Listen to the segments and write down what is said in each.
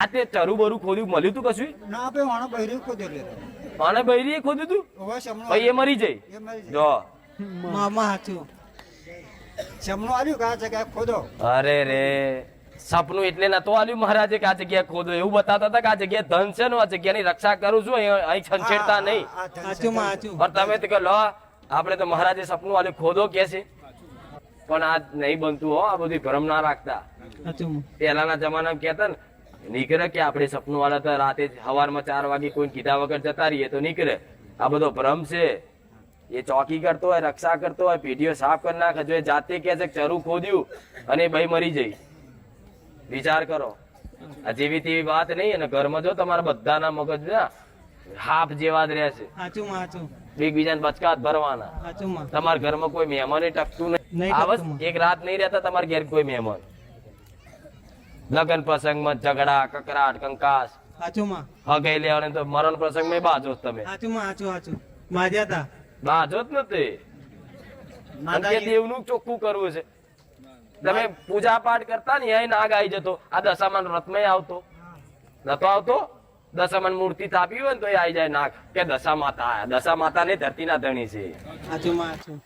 આ ચરુ બરુ ખોદ્યું મળ્યું તું કશું? ના આપે વાણો બહેરી ખોદ્યું અને બૈરીએ ખોદ્યું તું? પછી એ મરી જાય. એ મરી જાય. જો. મામા હાચું. શમનો આવ્યું કા આ જગ્યાએ ખોદો અરે રે સપનું એટલે નતો આવ્યું મહારાજે કે આ જગ્યા ખોદો એવું બતાતા હતા કે આ જગ્યા ધન છે ને આ જગ્યાની રક્ષા કરું છું અહીં અહીં છંછેડતા નહીં. પણ તમે તો કે લો આપણે તો મહારાજે સપનું આલ્યું ખોદો કે છે. પણ આ નહીં બનતું હો આ બધું ભ્રમ ના રાખતા. પેલાના પહેલાના જમાનામાં કહેતા ને નીકળે કે આપણે સપનું વાળા તો રાતે સવારમાં ચાર વાગે કોઈ કીધા વગર જતા રહીએ તો નીકળે. આ બધો ભ્રમ છે. એ ચોકી કરતો હોય રક્ષા કરતો હોય પેઢીઓ સાફ કરી નાખે જો એ જાતે કે છે ચરું ખોદ્યું અને ભાઈ મરી જઈ. વિચાર કરો. આ જેવી તેવી વાત નહીં અને ઘરમાં જો તમારા બધાના મગજ ના હાફ જેવા જ રહેશે. એકબીજાને બચકાત ભરવાના. તમારા ઘરમાં કોઈ મહેમાન ટકતું નહીં. એક રાત નહીં રહેતા તમારા ઘેર કોઈ મહેમાન. લગ્ન પ્રસંગમાં ઝઘડા કકરાટ કંકાસ. હાચું હગાઈ લેવાને તો મરણ પ્રસંગમાં બાજો તમે. હાચું હાચું હાચું. માજ્યા તા. બાજો જ નથી. અને દેવનું ચોખ્ખું કરવું છે. તમે પૂજા પાઠ કરતા ને અહીં નાગ આવી જતો. આ દશામાન વ્રતમાં આવતો. નતો આવતો? દશામાન મૂર્તિ થાપી હોય ને તો આવી જાય નાગ. કે દશા માતા દશા માતા ને ધરતીના ધણી છે. હાચું હાચું.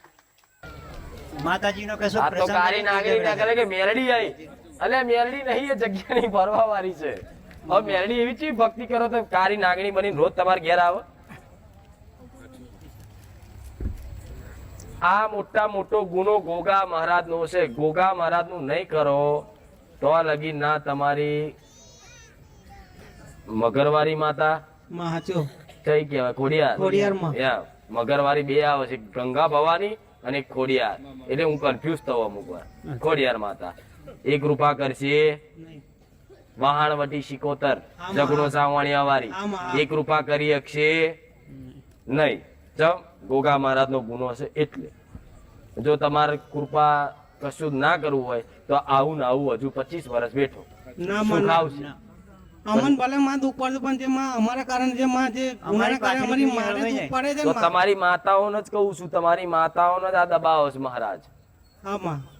માતાજીનો કશો આ તો કારી નાગરી ના કરે કે મેરડી આવી અલે મેરડી નહીં એ જગ્યાની ભરવા વાળી છે. હવે મેરડી એવી ચી ભક્તિ કરો તો કારી નાગણી બની રોજ તમારે ઘેર આવો. આ મોટા મોટો ગુનો ગોગા મહારાજ નો છે. ગોગા મહારાજનું નહીં કરો તો લગી ના તમારી મગરવારી માતા. કઈ કેવાય ખોડિયાર. મગરવારી બે આવે છે ગંગા ભવાની અને ખોડિયાર. એટલે હું કન્ફ્યુઝ થવા અમુક વાર ખોડિયાર માતા. એ કૃપા કરશે? નહીં. વહાણવટી શિકોતર. જગડો સાવણિયા વાળી એ કૃપા કરી શકશે નહીં. ચમ ગોગા મહારાજ નો ગુનો હશે એટલે. જો તમારે કૃપા કશું ના કરવું હોય તો આવું ને આવું હજુ પચીસ વર્ષ બેઠો. આવશે અમન ભલે માં દુઃખ પડતું પણ જે માં અમારા કારણે જે માં જે ગુનાના કારણે અમારી મારે દુઃખ પડે છે તો તમારી માતાઓને જ કહું છું તમારી માતાઓને જ આ દબાવો છે મહારાજ.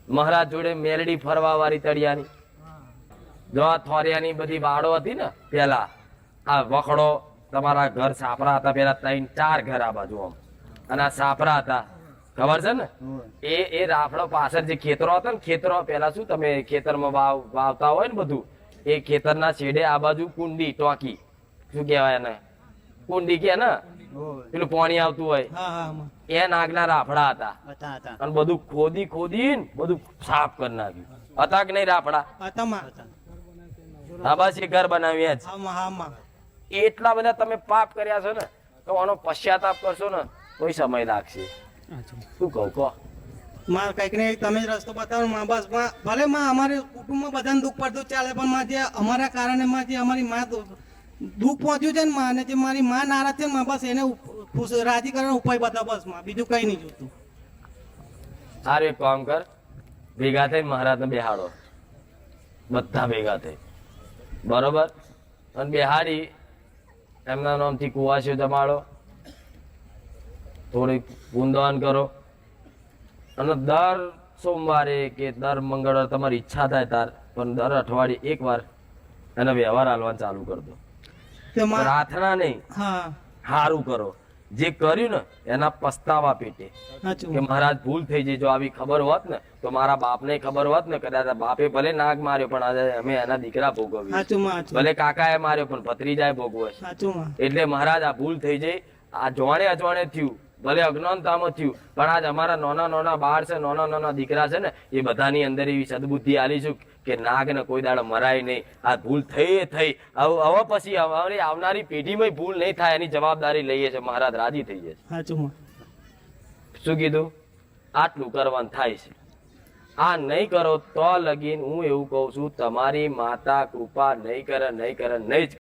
મહારાજ જોડે મેલડી ફરવા વાળી તળિયાની થોરિયાની બધી વાડો હતી ને, પેલા, આ વખડો, તમારા ઘર સાપરા હતા, પેલા ત્રણ, ચાર ઘર આ બાજુ આમ. અને આ સાપરા હતા. ખબર છે ને? એ એ રાફડો પાછળ જે ખેતરો હતા ને, ખેતરો પેલા શું તમે ખેતરમાં વાવ, વાવતા હોય ને બધું, એ ખેતરના છેડે આ બાજુ કુંડી ટોકી. શું કહેવાય એને? કુંડી કે ને. પેલું પાણી આવતું હોય. એ નાગના રાફડા હતા. અને બધું ખોદી ખોદી બધું સાફ કરી નાખ્યું. હતા કે નહીં રાફડા? હા બસ એ ઘર બનાવ્યા જ. એટલા બધા તમે પાપ કર્યા છો ને તો આનો પશ્ચાતાપ કરશો ને કોઈ સમય લાગશે. શું કહું કહો. માં કંઈક ને તમે જ રસ્તો બતાવો માં બસમાં ભલે માં અમારે કુટુંબમાં બધાને દુઃખ પડતું ચાલે પણ માં જે અમારા કારણે માં જે અમારી માં દુઃખ પહોંચ્યું છે ને માં, અને જે મારી માં નારાજ છે ને બસ એને ખુશ રાજી કરવાનો ઉપાય બતાવ બસમાં, બીજું કઈ નહીં જોતું. સારું એક કામ કર, ભેગા થઈને મહારાજને બેહાડો. બધા ભેગા થઈ. બરોબર? અને બેહાડી, એમના નામથી કુવાસીઓ જમાડો. થોડીક ગુંદવાન કરો. અને દર સોમવારે કે દર મંગળવારે તમારી ઈચ્છા થાય તાર, પણ દર અઠવાડિયે એકવાર એનો વ્યવહાર હાલવાનું ચાલુ કરી દો. પ્રાર્થના નહીં. સારું કરો. જે કર્યું ને એના પસ્તાવા પેટે. કે મહારાજ ભૂલ થઈ જઈ જો આવી ખબર હોત ને તો મારા બાપને ખબર હોત ને કદાચ બાપે ભલે નાગ માર્યો પણ આજે અમે એના દીકરા ભોગવ્યું ભલે કાકાએ માર્યો પણ ભત્રીજાએ ભોગવો ભોગવે એટલે મહારાજ આ ભૂલ થઈ જાય આ જોણે અજવાણે થયું. ભલે અજ્ઞાનતામાં થયું. પણ આજ અમારા નાના નાના બાળ છે નાના નાના દીકરા છે ને એ બધાની અંદર એવી સદબુદ્ધિ આલી છું કે નાગને કોઈ દાડો મરાય નહીં. આ ભૂલ થઈ થઈ. હવે પછી આવનારી પેઢીમાં ભૂલ નહીં થાય એની જવાબદારી લઈએ છે મહારાજ રાજી થઈ જશે સાચું શું કીધું? આટલું કરવાનું થાય છે. આ નહીં કરો તો લગીન હું એવું કહું છું તમારી માતા કૃપા નહીં કરે નહીં કરે નહીં જ